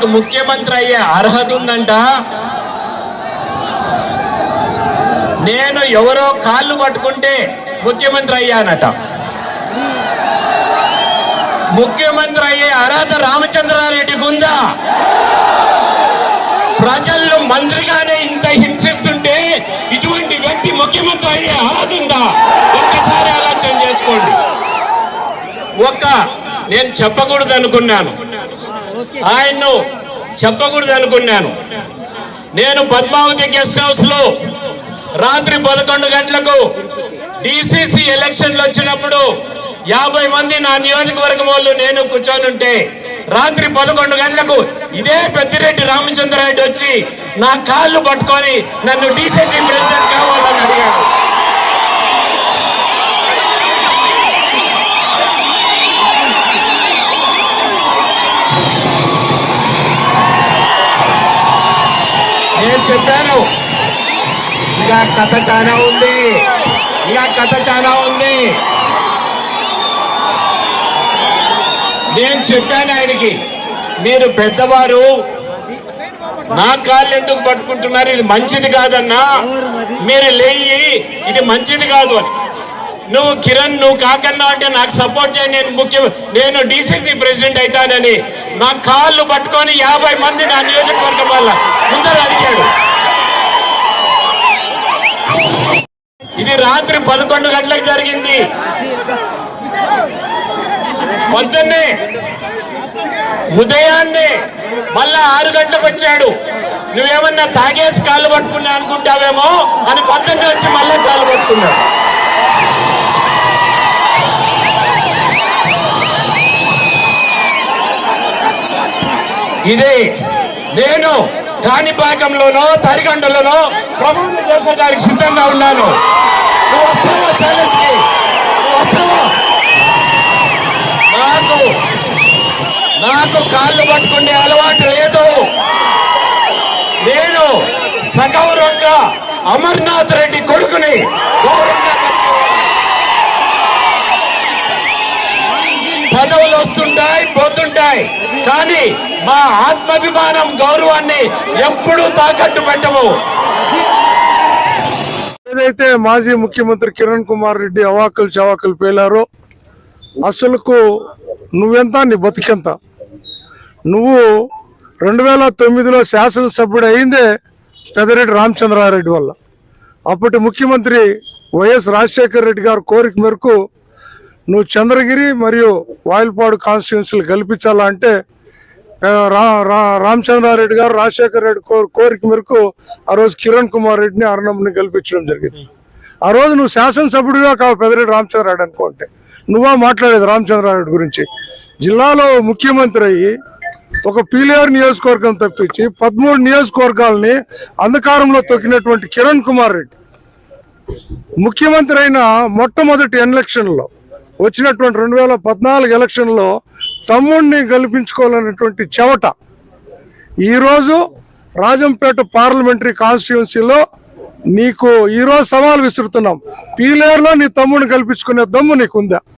నీకు ముఖ్యమంత్రి అయ్యే అర్హత ఉందంట. నేను ఎవరో కాళ్ళు పట్టుకుంటే ముఖ్యమంత్రి అయ్యానట. ముఖ్యమంత్రి అయ్యే అర్హత రామచంద్రారెడ్డికి ఉందా? ప్రజల్లో మంత్రిగానే ఇంత హింసిస్తుంటే ఇటువంటి వ్యక్తి ముఖ్యమంత్రి అయ్యే అర్హత ఉందా? ఒక్కసారి ఆలోచన చేసుకోండి. ఒక్క నేను చెప్పకూడదు అనుకున్నాను ఆయన్ను చెప్పకూడదు అనుకున్నాను. నేను పద్మావతి గెస్ట్ హౌస్లో రాత్రి పదకొండు గంటలకు డిసిసి ఎలక్షన్లు వచ్చినప్పుడు యాభై మంది నా నియోజకవర్గం వాళ్ళు నేను కూర్చొని ఉంటే రాత్రి పదకొండు గంటలకు ఇదే పెద్దిరెడ్డి రామచంద్రారెడ్డి వచ్చి నా కాళ్ళు పట్టుకొని నన్ను డిసిసి ప్రెసిడెంట్ కావాలని అడిగాడు. నేను చెప్పాను. ఇంకా కథ చాలా ఉంది. ఇంకా కథ చాలా ఉంది. నేను చెప్పాను ఆయనకి మీరు పెద్దవారు నా కాళ్ళు ఎందుకు పట్టుకుంటున్నారు? ఇది మంచిది కాదన్నా. మీరు లేయి ఇది మంచిది కాదు అని. నువ్వు కిరణ్ నువ్వు కాకన్నా అంటే నాకు సపోర్ట్ చేయండి నేను ముఖ్య నేను డీసీసీ ప్రెసిడెంట్ అవుతానని. నా కాళ్ళు పట్టుకొని యాభై మంది నా నియోజకవర్గం వల్ల ముందర అడిగాడు ఇది రాత్రి పదకొండు గంటలకు జరిగింది. పొద్దున్నే ఉదయాన్నే మళ్ళా ఆరు గంటలకు వచ్చాడు. నువ్వేమన్నా తాగేసి కాళ్ళు పట్టుకున్నా అనుకుంటావేమో అని పొద్దున్నే వచ్చి మళ్ళీ కాళ్ళు పట్టుకున్నాడు. ఇది నేను కాణిపాకంలోనో తరిగండలోనో ప్రభుత్వం చేసేదానికి సిద్ధంగా ఉన్నాను. నువ్వు వస్తావా ఛాలెంజ్కి? నువ్వు వస్తావా? నాకు నాకు కాళ్ళు పట్టుకునే అలవాటు లేదు. నేను సగౌరవంగా అమర్నాథ్ రెడ్డి కొడుకుని గౌరవంగా పదవులు వస్తుంటాయి పోతుంటాయి. కానీ మా ఆత్మాభిమానం గౌరవాన్ని ఎప్పుడూ తాకట్టు పెట్టము. ఏదైతే మాజీ ముఖ్యమంత్రి కిరణ్ కుమార్ రెడ్డి అవాకులు చవాకులు పేలారో అసలుకు నువ్వెంత నీ బతికెంత? నువ్వు రెండు వేల తొమ్మిదిలో శాసనసభ్యుడు అయిందే పెదరెడ్డి రామచంద్రారెడ్డి వల్ల. అప్పటి ముఖ్యమంత్రి వైఎస్ రాజశేఖర రెడ్డి గారు కోరిక మేరకు నువ్వు చంద్రగిరి మరియు వాయిల్పాడు కాన్స్టిట్యున్సీలు కల్పించాలంటే రా రామచంద్రారెడ్డి గారు రాజశేఖర రెడ్డి కోరిక మేరకు ఆ రోజు కిరణ్ కుమార్ రెడ్డిని అరుణంని కల్పించడం జరిగింది. ఆ రోజు నువ్వు శాసనసభ్యుడిగా కావు పెదరెడ్డి రామచంద్రారెడ్డి అనుకుంటే. నువ్వా మాట్లాడేది రామచంద్రారెడ్డి గురించి. జిల్లాలో ముఖ్యమంత్రి అయ్యి ఒక పీలిఆర్ నియోజకవర్గం తప్పించి పదమూడు నియోజకవర్గాలని అంధకారంలో తొక్కినటువంటి కిరణ్ కుమార్ రెడ్డి. ముఖ్యమంత్రి అయిన మొట్టమొదటి ఎలక్షన్లో వచ్చినటువంటి రెండు వేల పద్నాలుగు ఎలక్షన్లో తమ్ముడిని గెలిపించుకోవాలనేటువంటి చెవట ఈరోజు రాజంపేట పార్లమెంటరీ కాన్స్టిట్యున్సీలో నీకు ఈరోజు సవాల్ విసురుతున్నాం. పీలేరులో నీ తమ్ముడిని కల్పించుకునే దమ్ము నీకుందా?